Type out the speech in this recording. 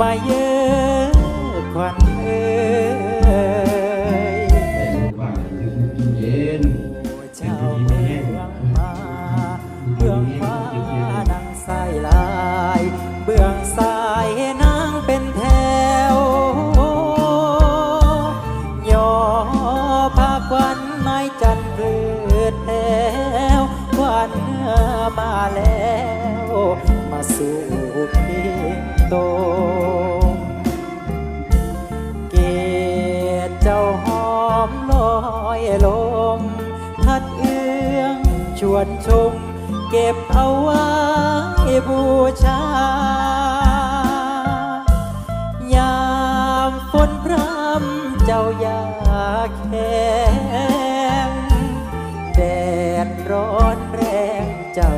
มาเยอะควันเอ้ยเจ้าเมืองมาเบื้องฟ้านางใสลาย เบื้องซ้ายนางเป็นแถวยอพาควันไม้จันทร์พืดแล้วควันมาแล้ว สู่พียงตเกศเจ้าหอมลอยลม พัดเอื้องชวนชม เก็บเอาไว้บูชายามฝนพรำเจ้าอยาแข็งแดดร้อนแรงเจ้า